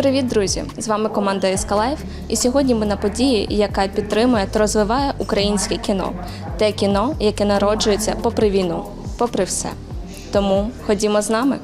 Привіт, друзі! З вами команда Ескалайф. І сьогодні ми на події, яка підтримує та розвиває українське кіно. Те кіно, яке народжується попри війну, попри все. Тому ходімо з нами.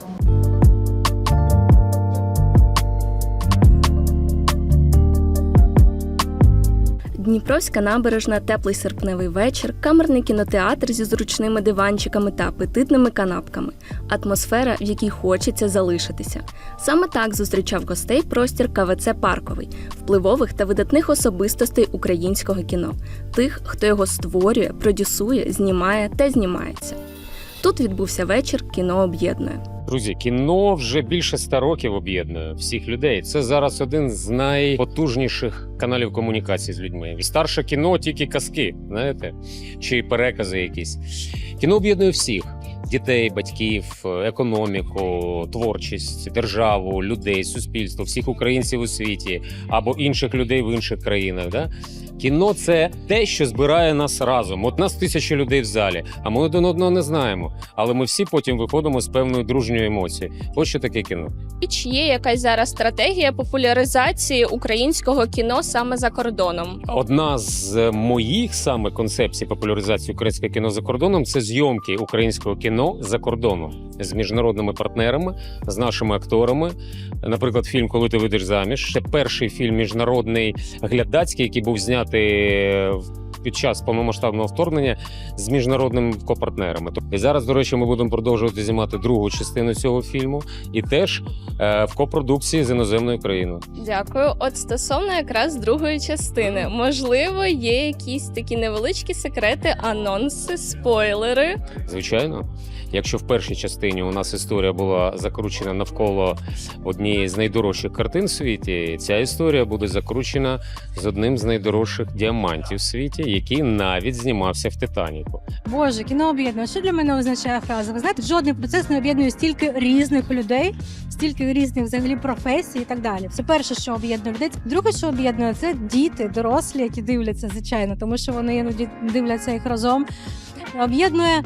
Дніпровська набережна, теплий серпневий вечір, камерний кінотеатр зі зручними диванчиками та апетитними канапками, атмосфера, в якій хочеться залишитися. Саме так зустрічав гостей простір КВЦ Парковий, впливових та видатних особистостей українського кіно, тих, хто його створює, продюсує, знімає та знімається. Тут відбувся вечір кіно об'єднує. Друзі, кіно вже більше ста років об'єднує всіх людей. Це зараз один з найпотужніших каналів комунікації з людьми. І Старше кіно тільки казки, знаєте, чи перекази якісь. Кіно об'єднує всіх: дітей, батьків, економіку, творчість, державу, людей, суспільство, всіх українців у світі або інших людей в інших країнах. Да? Кіно це те, що збирає нас разом. От нас тисяча людей в залі, а ми один одного не знаємо. Але ми всі потім виходимо з певною дружньою емоцією. Ось що таке кіно. І чи є якась зараз стратегія популяризації українського кіно саме за кордоном? Одна з моїх саме концепцій популяризації українського кіно за кордоном це зйомки українського кіно за кордоном з міжнародними партнерами, з нашими акторами. Наприклад, фільм Коли ти вийдеш заміж. Це перший фільм міжнародний глядацький, який був знятий в- під час повномасштабного вторгнення з міжнародними копартнерами. І зараз, до речі, ми будемо продовжувати знімати другу частину цього фільму, і теж е, в копродукції з іноземною країною. Дякую. От стосовно якраз другої частини, можливо, є якісь такі невеличкі секрети, анонси, спойлери. Звичайно, якщо в першій частині у нас історія була закручена навколо однієї з найдорожчих картин в світі, ця історія буде закручена з одним з найдорожчих діамантів в світі, який навіть знімався в Титаніку. Боже, кіно об'єднує. Що для мене означає фраза? Ви знаєте, жодний процес не об'єднує стільки різних людей, стільки різних взагалі професій і так далі. Це перше, що об'єднує людей. Друге, що об'єднує, це діти, дорослі, які дивляться, звичайно, тому що вони іноді дивляться їх разом. Об'єднує.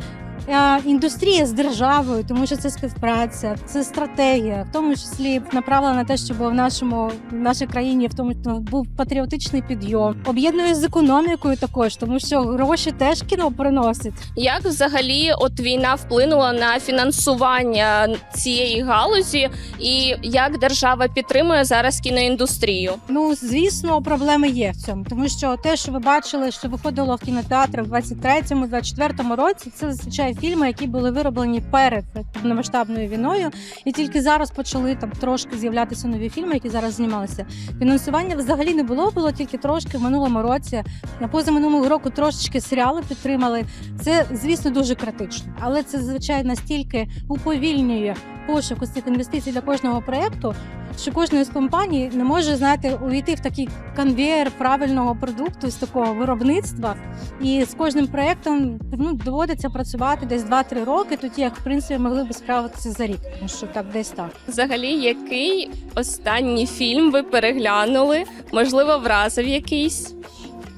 Е, Індустрія з державою, тому що це співпраця, це стратегія, в тому числі направлена на те, щоб в нашому в нашій країні в тому був патріотичний підйом. Об'єднує з економікою також, тому що гроші теж кіно приносить. Як взагалі от війна вплинула на фінансування цієї галузі, і як держава підтримує зараз кіноіндустрію? Ну, звісно, проблеми є в цьому, тому що те, що ви бачили, що виходило в кінотеатрах в 23-му, 24-му році, це зазвичай фільми, які були вироблені перед повномасштабною війною, і тільки зараз почали там трошки з'являтися нові фільми, які зараз знімалися. Фінансування взагалі не було, було тільки трошки в минулому році. На позаминулому року трошечки серіали підтримали. Це, звісно, дуже критично, але це звичайно настільки уповільнює пошук цих інвестицій для кожного проєкту, що кожна з компаній не може знаєте, увійти в такий конвейер правильного продукту з такого виробництва. І з кожним проєктом ну, доводиться працювати десь 2-3 роки, тоді як в принципі могли б справитися за рік. Тому що так десь так. Взагалі, який останній фільм ви переглянули? Можливо, вразив якийсь?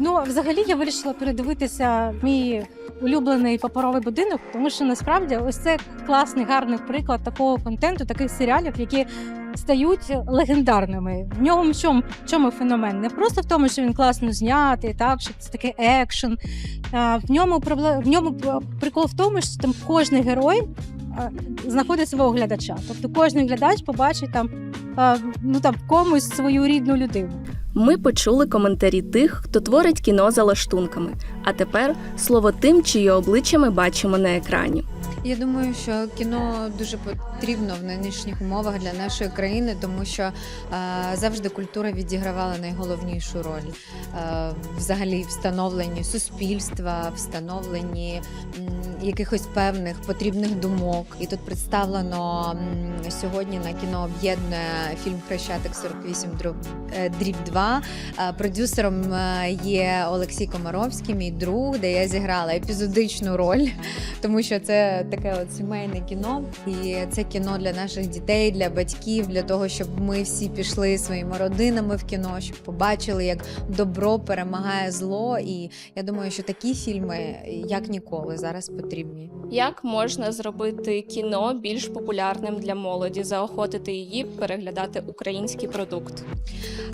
Ну, взагалі я вирішила передивитися мій улюблений паперовий будинок, тому що насправді ось це класний гарний приклад такого контенту, таких серіалів, які стають легендарними. В ньому в чому, в чому феномен? Не просто в тому, що він класно знятий, так що це такий екшен. В ньому в ньому прикол в тому, що там кожний герой знаходить свого глядача. Тобто кожен глядач побачить там ну там комусь свою рідну людину. Ми почули коментарі тих, хто творить кіно за лаштунками. А тепер слово тим, чиї обличчя ми бачимо на екрані. Я думаю, що кіно дуже потрібно в нинішніх умовах для нашої країни, тому що е, завжди культура відігравала найголовнішу роль е, взагалі в становленні суспільства, в становленні м, якихось певних потрібних думок. І тут представлено сьогодні на кіно об'єднує фільм Хрещатик 48 дроб, е, дріб 2. Е, Продюсером є Олексій Комаровський, мій друг, де я зіграла епізодичну роль тому що це таке от сімейне кіно, і це кіно для наших дітей, для батьків, для того, щоб ми всі пішли своїми родинами в кіно, щоб побачили, як добро перемагає зло. І я думаю, що такі фільми як ніколи зараз потрібні. Як можна зробити кіно більш популярним для молоді, заохотити її переглядати український продукт?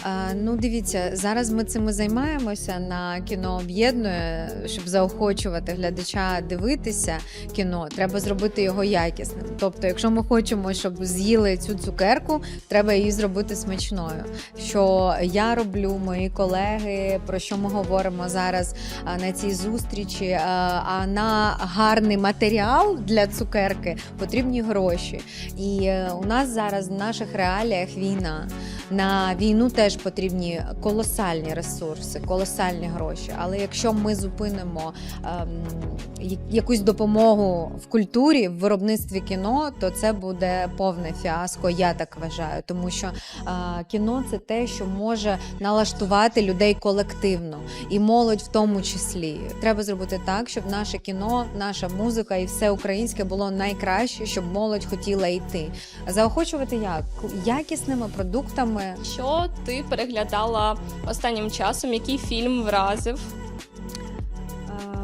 А, ну, дивіться, зараз ми цим і займаємося на кіно об'єднує, щоб заохочувати глядача дивитися кіно, треба зробити його якісним. Тобто, якщо ми хочемо, щоб з'їли цю цукерку, треба її зробити смачною. Що я роблю, мої колеги, про що ми говоримо зараз на цій зустрічі. А, на гарний матеріал для цукерки потрібні гроші. І е, у нас зараз в наших реаліях війна. На війну теж потрібні колосальні ресурси, колосальні гроші. Але якщо ми зупинимо ем, якусь допомогу в культурі, в виробництві кіно, то це буде повне фіаско. Я так вважаю, тому що е, кіно це те, що може налаштувати людей колективно, і молодь в тому числі. Треба зробити так, щоб наше кіно, наша музика і все українське було найкраще, щоб молодь хотіла йти. Заохочувати як якісними продуктами. Що ти переглядала останнім часом? Який фільм вразив?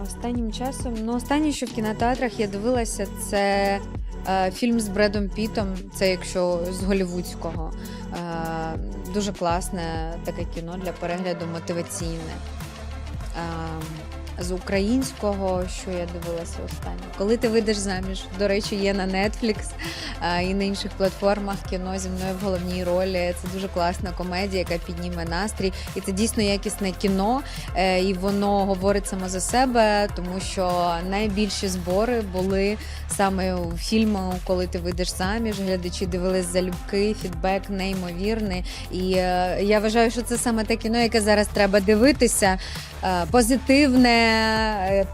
Останнім часом, ну останнє, що в кінотеатрах я дивилася, це е, фільм з Бредом Пітом. Це якщо з голівудського. Е, дуже класне таке кіно для перегляду мотиваційне. Е, з українського, що я дивилася останнє. Коли ти вийдеш заміж, до речі, є на Netflix е, і на інших платформах кіно зі мною в головній ролі. Це дуже класна комедія, яка підніме настрій. І це дійсно якісне кіно, е, і воно говорить само за себе, тому що найбільші збори були саме у фільму, коли ти вийдеш заміж. Глядачі дивились залюбки, фідбек неймовірний. І е, я вважаю, що це саме те кіно, яке зараз треба дивитися. Позитивне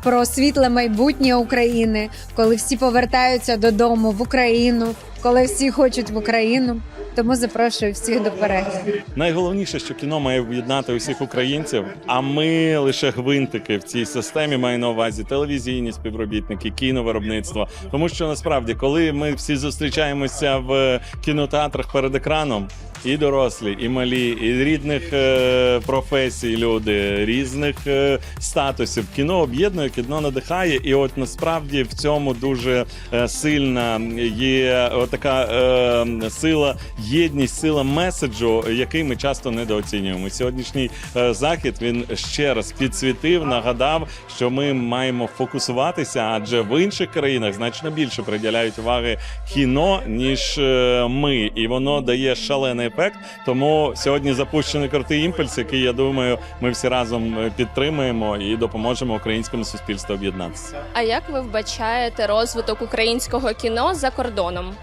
про світле майбутнє України, коли всі повертаються додому в Україну, коли всі хочуть в Україну. Тому запрошую всіх до перегляду. Найголовніше, що кіно має об'єднати усіх українців, а ми лише гвинтики в цій системі маю на увазі телевізійні співробітники, кіновиробництво. Тому що насправді, коли ми всі зустрічаємося в кінотеатрах перед екраном. І дорослі, і малі, і рідних е, професій люди, різних е, статусів. Кіно об'єднує, кіно надихає, і от насправді в цьому дуже е, сильна є така е, сила, єдність, сила меседжу, який ми часто недооцінюємо. Сьогоднішній е, захід він ще раз підсвітив, нагадав, що ми маємо фокусуватися, адже в інших країнах значно більше приділяють уваги кіно ніж е, ми, і воно дає шалений ефект. Тому сьогодні запущений крутий імпульс, який я думаю, ми всі разом е, підтримуємо і допоможемо українському суспільству об'єднатися. А як ви вбачаєте розвиток українського кіно за кордоном?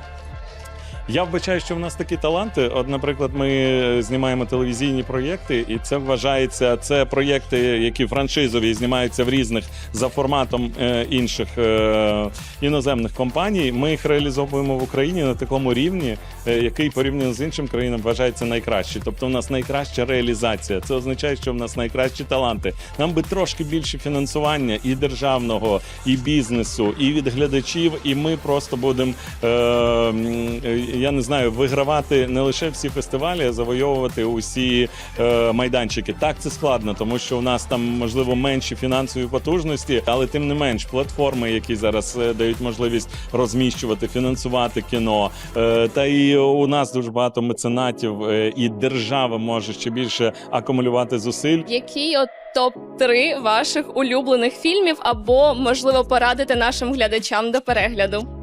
Я вбачаю, що в нас такі таланти. От, наприклад, ми знімаємо телевізійні проєкти, і це вважається це проєкти, які франшизові знімаються в різних за форматом е, інших е, іноземних компаній. Ми їх реалізовуємо в Україні на такому рівні, е, який порівняно з іншим країнам вважається найкращий. Тобто, у нас найкраща реалізація. Це означає, що в нас найкращі таланти. Нам би трошки більше фінансування і державного, і бізнесу, і від глядачів. І ми просто будемо. Е, я не знаю, вигравати не лише всі фестивалі, а завойовувати усі е, майданчики. Так це складно, тому що у нас там можливо менші фінансові потужності, але тим не менш платформи, які зараз е, дають можливість розміщувати, фінансувати кіно. Е, та і у нас дуже багато меценатів, е, і держава може ще більше акумулювати зусиль. Які от топ 3 ваших улюблених фільмів, або можливо порадити нашим глядачам до перегляду?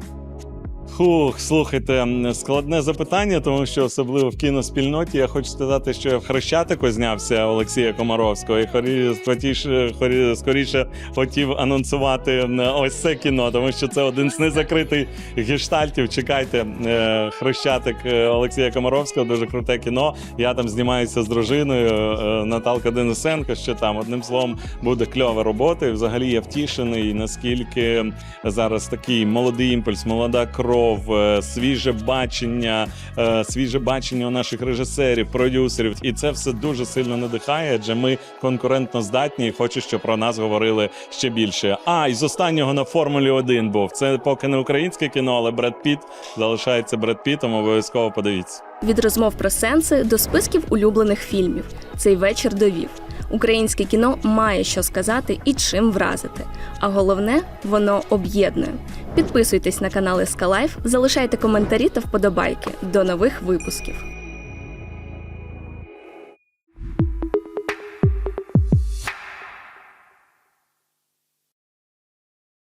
Хух, слухайте, складне запитання, тому що особливо в кіноспільноті я хочу сказати, що я в Хрещатику знявся Олексія Комаровського і хорі, скоріше, хотів анонсувати ось це кіно, тому що це один з незакритих гештальтів. Чекайте, е, Хрещатик е, Олексія Комаровського, дуже круте кіно. Я там знімаюся з дружиною е, Наталка Денисенко. Що там одним словом буде кльова робота. І взагалі я втішений, наскільки зараз такий молодий імпульс, молода кров, е, свіже бачення, е, свіже бачення у наших режисерів, продюсерів, і це все дуже сильно надихає, адже ми конкурентно здатні і хочу, щоб про нас говорили ще більше. А і з останнього на Формулі 1 був. Це поки не українське кіно, але Бред Піт залишається Бред Пітом. Обов'язково подивіться. Від розмов про сенси до списків улюблених фільмів. Цей вечір довів. Українське кіно має що сказати і чим вразити. А головне, воно об'єднує. Підписуйтесь на канал Ескалайф, залишайте коментарі та вподобайки. До нових випусків.